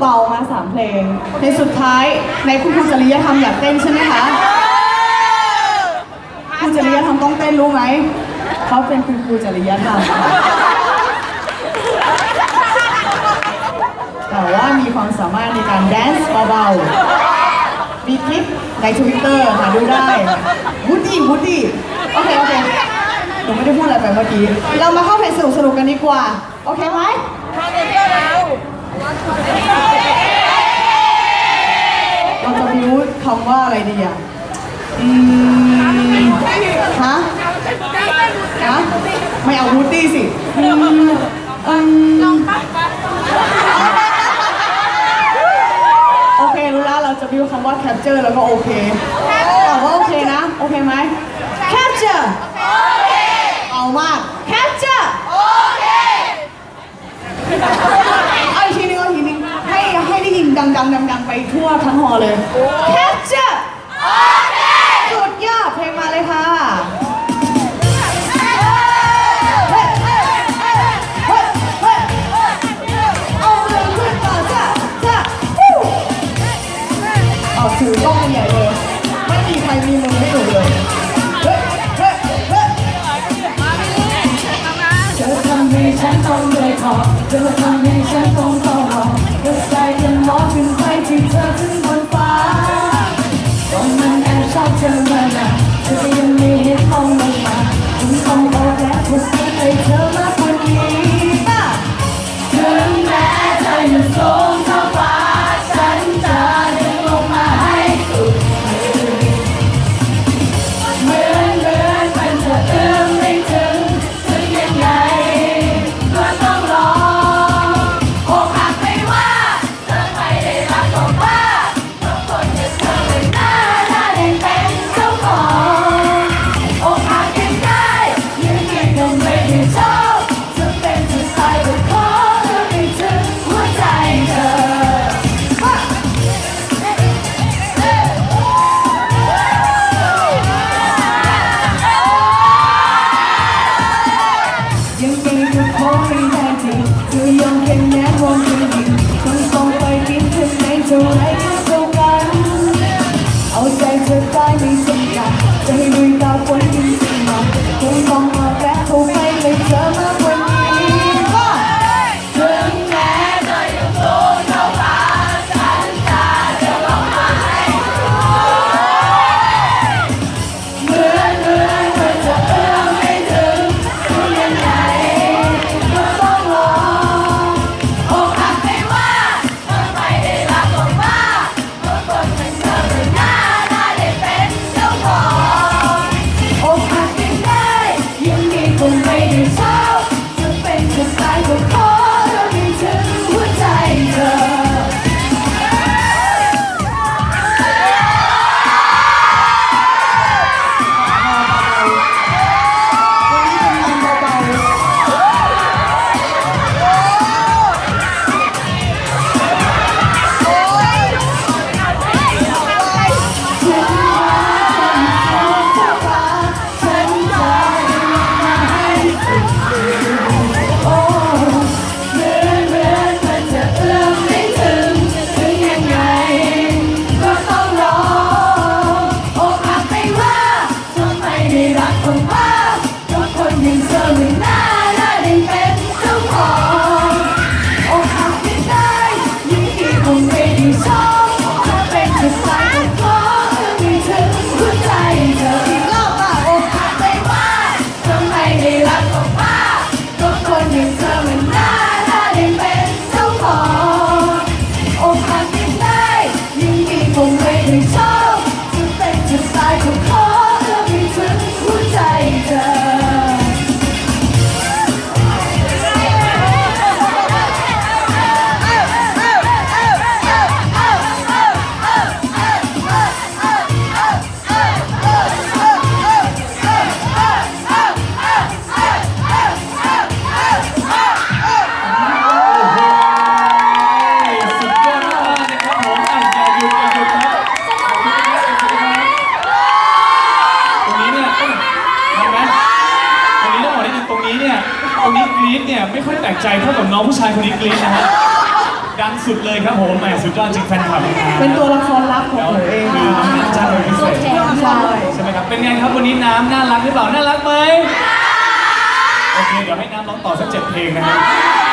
เบาๆมาสามเพลง ในสุดท้ายในคุณครูจริยธรรมอยากเต้นใช่ไหมคะครูจริยธรรมต้องเต้นรู้ไหมเขาเป็นคุณครูจริยธรรมแต่ว่ามีความสามารถในการแดนซ์เบาๆมีคลิปใน Twitter หาดูได้วูดดี้วูดดี้โอเคโอเคหนูไม่ได้พูดอะไรไปเมื่อกี้ เรามาเข้าเพลงสนุกสนุกๆกันดีกว่า โอเคไหมเราจะบิวคำว่าอะไรดีอะอืมฮะฮะไม่เอาวูดดี้สิอืมอืมโอเครู้แล้วเราจะบิวคำว่า capture แล้วก็โอเคตอบว่าโอเคนะ โอเคไหม capture เอามาก capture เอาอีกทีนึงเอาอีกทีนึงให้ให้ได้ยินดังๆดังๆไปทั่วทั้งหอเลย capture กล้องใหญ่เลย ไม่มีใครมีมือให้หนูเลยเฮ้ยเฮ้ยเฮ้ยเธอทำให้ฉันต้องเลยขอเธอทำให้ฉันต้องต่อรองเธอใจจะมองขึ้นไปที่เธอขึ้นบนฟ้าตอนมันแอบชอบเธอมานาน ให้ด้ รงนี้เนี่ยตรงนี้กรี๊ดเนี่ยไม่ค่อยแปลกใจเท่ากับน้องผู้ชายคนนี้กรี๊ดนะฮะดังสุดเลยครับผมแหมสุดยอดจริงแฟนคลับนะครับเป็นตัวละครลับของแล้วหนูเองคือน้องน้ำจ้าเป็นพิเศษใช่ใช่ไหมครับเป็นไงครับวันนี้น้ำน่ารักหรือเปล่าน่ารักไหมโอเคเดี๋ยวให้น้ำร้องต่อสักเจ็ดเพลงนะครับ